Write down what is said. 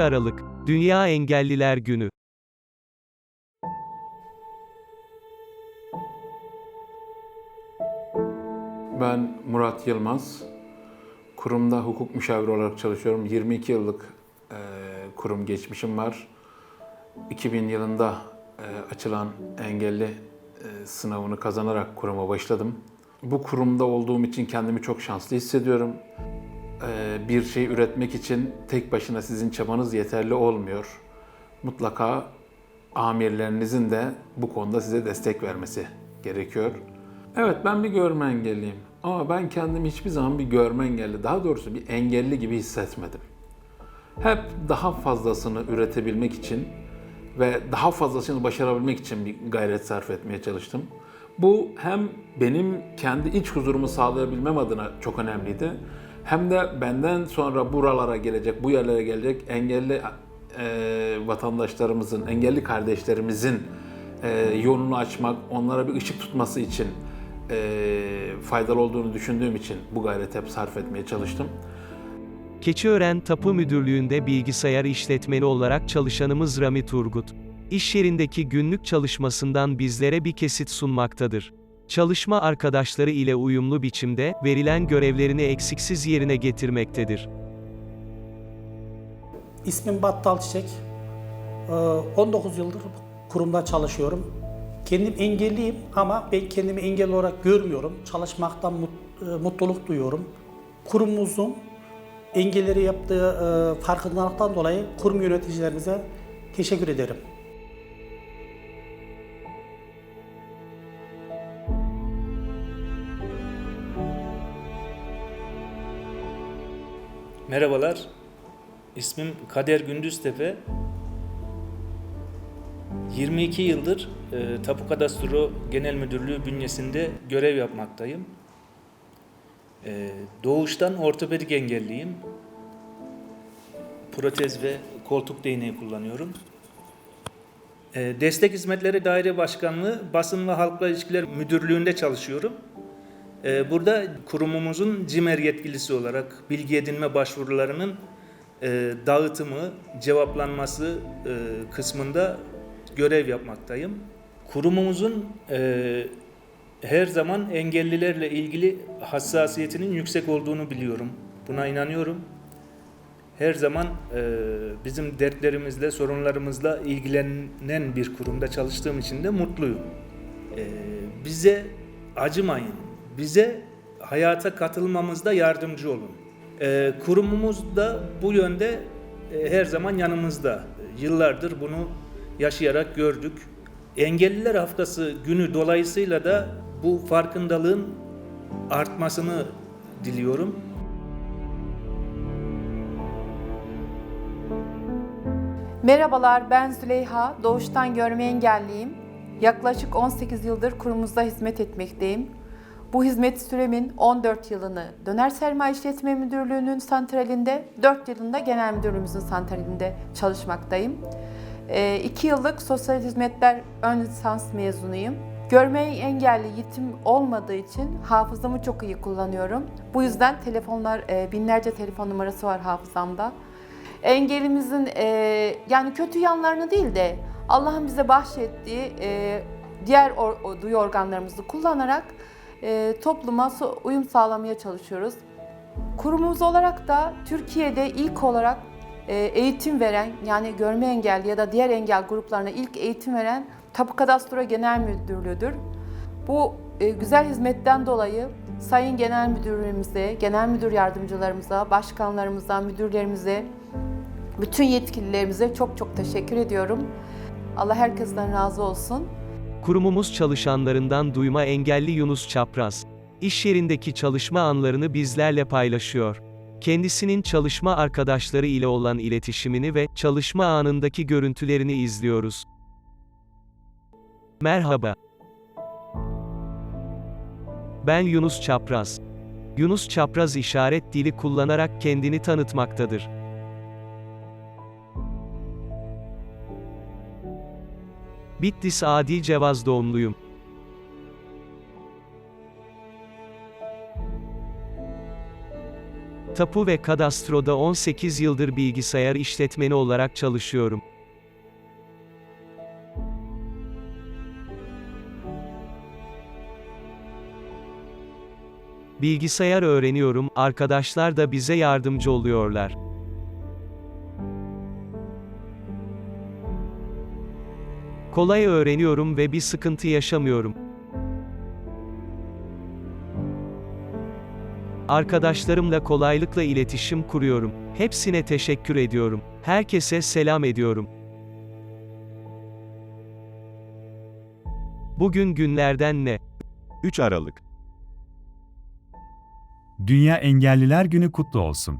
Aralık, Dünya Engelliler Günü. Ben Murat Yılmaz. Kurumda hukuk müşaviri olarak çalışıyorum. 22 yıllık e, kurum geçmişim var. 2000 yılında e, açılan engelli e, sınavını kazanarak kuruma başladım. Bu kurumda olduğum için kendimi çok şanslı hissediyorum. E, bir şey üretmek için tek başına sizin çabanız yeterli olmuyor. Mutlaka amirlerinizin de bu konuda size destek vermesi gerekiyor. Evet ben bir görme engelliyim ama ben kendimi hiçbir zaman bir görme engelli, daha doğrusu bir engelli gibi hissetmedim. Hep daha fazlasını üretebilmek için ve daha fazlasını başarabilmek için bir gayret sarf etmeye çalıştım. Bu hem benim kendi iç huzurumu sağlayabilmem adına çok önemliydi. Hem de benden sonra buralara gelecek, bu yerlere gelecek engelli e, vatandaşlarımızın, engelli kardeşlerimizin e, yolunu açmak, onlara bir ışık tutması için e, faydalı olduğunu düşündüğüm için bu gayreti hep sarf etmeye çalıştım. Keçiören Tapu Müdürlüğü'nde bilgisayar işletmeni olarak çalışanımız Rami Turgut. İş yerindeki günlük çalışmasından bizlere bir kesit sunmaktadır. Çalışma arkadaşları ile uyumlu biçimde verilen görevlerini eksiksiz yerine getirmektedir. İsmim Battal Çiçek. Ee, 19 yıldır kurumda çalışıyorum. Kendim engelliyim ama ben kendimi engelli olarak görmüyorum. Çalışmaktan e, mutluluk duyuyorum. Kurumumuzun engelleri yaptığı e, farkındalıktan dolayı kurum yöneticilerimize teşekkür ederim. Merhabalar, ismim Kader Gündüztepe. 22 yıldır e, Tapu Kadastro Genel Müdürlüğü bünyesinde görev yapmaktayım. E, doğuştan ortopedik engelliyim. Protez ve koltuk değneği kullanıyorum. E, Destek Hizmetleri Daire Başkanlığı Basın ve Halkla İlişkiler Müdürlüğü'nde çalışıyorum. Ee, Burada kurumumuzun CİMER yetkilisi olarak bilgi edinme başvurularının e, dağıtımı, cevaplanması e, kısmında görev yapmaktayım. Kurumumuzun e, her zaman engellilerle ilgili hassasiyetinin yüksek olduğunu biliyorum. Buna inanıyorum. Her zaman bizim dertlerimizle, sorunlarımızla ilgilenen bir kurumda çalıştığım için de mutluyum. Bize acımayın, bize hayata katılmamızda yardımcı olun. E, kurumumuz da bu yönde e, her zaman yanımızda. Yıllardır bunu yaşayarak gördük. Engelliler Haftası günü dolayısıyla da bu farkındalığın artmasını diliyorum. Merhabalar, ben Züleyha. Doğuştan görme engelliyim. Yaklaşık 18 yıldır kurumumuzda hizmet etmekteyim. Bu hizmet süremin 14 yılını Döner Sermaye İşletme Müdürlüğü'nün santralinde, 4 yılında Genel Müdürlüğümüzün santralinde çalışmaktayım. 2 yıllık sosyal hizmetler ön lisans mezunuyum. Görme engelli yetim olmadığı için hafızamı çok iyi kullanıyorum. Bu yüzden telefonlar, e, binlerce telefon numarası var hafızamda. Engelimizin e, yani kötü yanlarını değil de Allah'ın bize bahşettiği e, diğer duyu organlarımızı kullanarak topluma so- uyum sağlamaya çalışıyoruz. Kurumumuz olarak da Türkiye'de ilk olarak e, eğitim veren yani görme engelli ya da diğer engel gruplarına ilk eğitim veren Tapu Kadastro Genel Müdürlüğü'dür. Bu e, güzel hizmetten dolayı Sayın Genel Müdürümüze, Genel Müdür Yardımcılarımıza, başkanlarımıza, müdürlerimize, bütün yetkililerimize çok çok teşekkür ediyorum. Allah herkesten razı olsun. Kurumumuz çalışanlarından duyma engelli Yunus Çapraz. İş yerindeki çalışma anlarını bizlerle paylaşıyor. Kendisinin çalışma arkadaşları ile olan iletişimini ve çalışma anındaki görüntülerini izliyoruz. Merhaba. Ben Yunus Çapraz. Yunus Çapraz işaret dili kullanarak kendini tanıtmaktadır. Bitlis Adi Cevaz doğumluyum. Tapu ve kadastroda 18 yıldır bilgisayar işletmeni olarak çalışıyorum. Bilgisayar öğreniyorum, arkadaşlar da bize yardımcı oluyorlar. Kolay öğreniyorum ve bir sıkıntı yaşamıyorum. Arkadaşlarımla kolaylıkla iletişim kuruyorum. Hepsine teşekkür ediyorum. Herkese selam ediyorum. Bugün günlerden ne? 3 Aralık Dünya Engelliler Günü kutlu olsun.